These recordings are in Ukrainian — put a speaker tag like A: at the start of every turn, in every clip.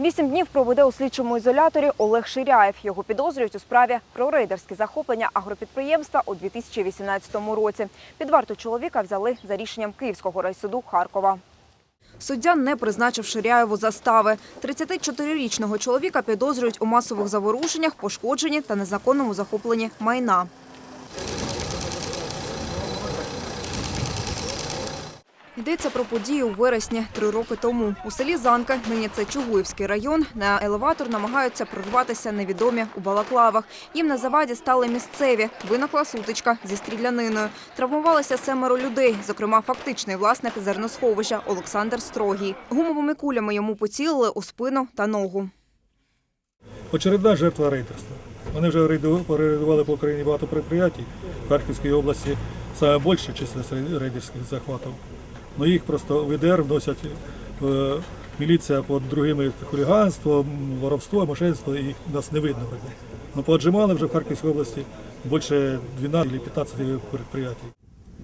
A: Вісім днів проведе у слідчому ізоляторі Олег Ширяєв. Його підозрюють у справі про рейдерське захоплення агропідприємства у 2018 році. Під варту чоловіка взяли за рішенням Київського райсуду Харкова. Суддя не призначив Ширяєву застави. 34-річного чоловіка підозрюють у масових заворушеннях, пошкодженні та незаконному захопленні майна. Йдеться про події у вересні три роки тому. У селі Занка, нині це Чугуївський район, на елеватор намагаються прорватися невідомі у балаклавах. Їм на заваді стали місцеві. Виникла сутичка зі стріляниною. Травмувалися семеро людей, зокрема фактичний власник зерносховища Олександр Строгій. Гумовими кулями йому поцілили у спину та ногу.
B: Очередна жертва рейдерства. Вони вже перерейдували по Україні багато підприємств. В Харківській області саме більше численність рейдерських захватів. Ну їх просто в ідр вносять е, міліція під другими хуліганство, воровство, мошенство, і їх нас не видно. Ну поотжимали вже в Харківській області більше 12 чи 15 підприємств.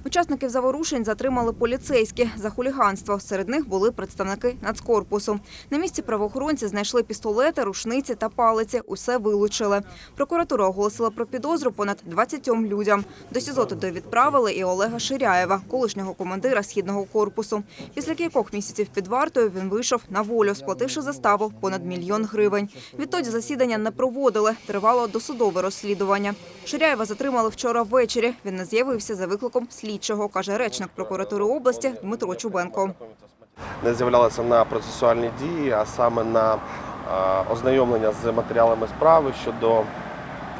A: Учасників заворушень затримали поліцейські за хуліганство. Серед них були представники нацкорпусу. На місці правоохоронці знайшли пістолети, рушниці та палиці. Усе вилучили. Прокуратура оголосила про підозру понад 20 людям. До СІЗО туди відправили і Олега Ширяєва, колишнього командира східного корпусу. Після кількох місяців під вартою він вийшов на волю, сплативши заставу понад мільйон гривень. Відтоді засідання не проводили. Тривало досудове розслідування. Ширяєва затримали вчора ввечері. Він не з'явився за викликом слідчого, каже речник прокуратури області Дмитро Чубенко.
C: не з'являлися на процесуальні дії, а саме на е, ознайомлення з матеріалами справи щодо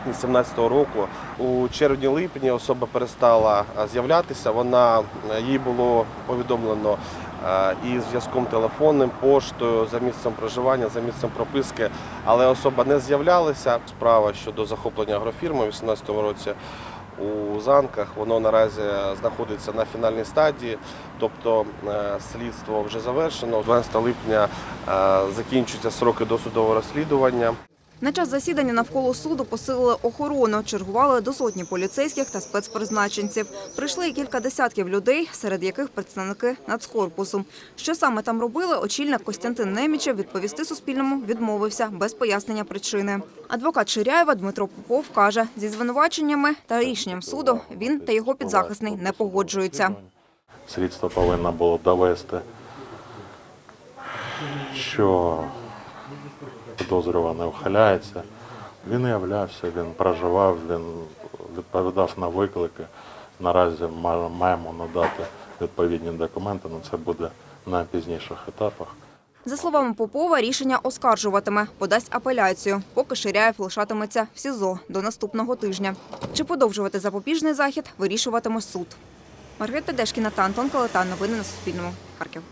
C: 2017 року. У червні-липні особа перестала е, з'являтися. Вона е, їй було повідомлено і зв'язком телефонним, поштою за місцем проживання, за місцем прописки, але особа не з'являлася. Справа щодо захоплення агрофірми у 2018 році. У занках воно наразі знаходиться на фінальній стадії, тобто е, слідство вже завершено. 12 липня е, закінчуються сроки досудового розслідування.
A: На час засідання навколо суду посилили охорону, чергували до сотні поліцейських та спецпризначенців. Прийшли і кілька десятків людей, серед яких представники нацкорпусу. Що саме там робили, очільник Костянтин Немічев відповісти Суспільному відмовився без пояснення причини. Адвокат Ширяєва Дмитро Попов каже, зі звинуваченнями та рішенням суду він та його підзахисний не погоджуються.
D: Слідство повинно було довести, що підозрюваний ухиляється. Він не являвся, він проживав, він відповідав на виклики. Наразі маємо надати відповідні документи, але це буде на пізніших етапах.
A: За словами Попова, рішення оскаржуватиме, подасть апеляцію, поки Ширяєв лишатиметься в СІЗО до наступного тижня. Чи подовжувати запобіжний захід, вирішуватиме суд. Маргарита Дешкіна та Антон Калита. Новини на Суспільному. Харків.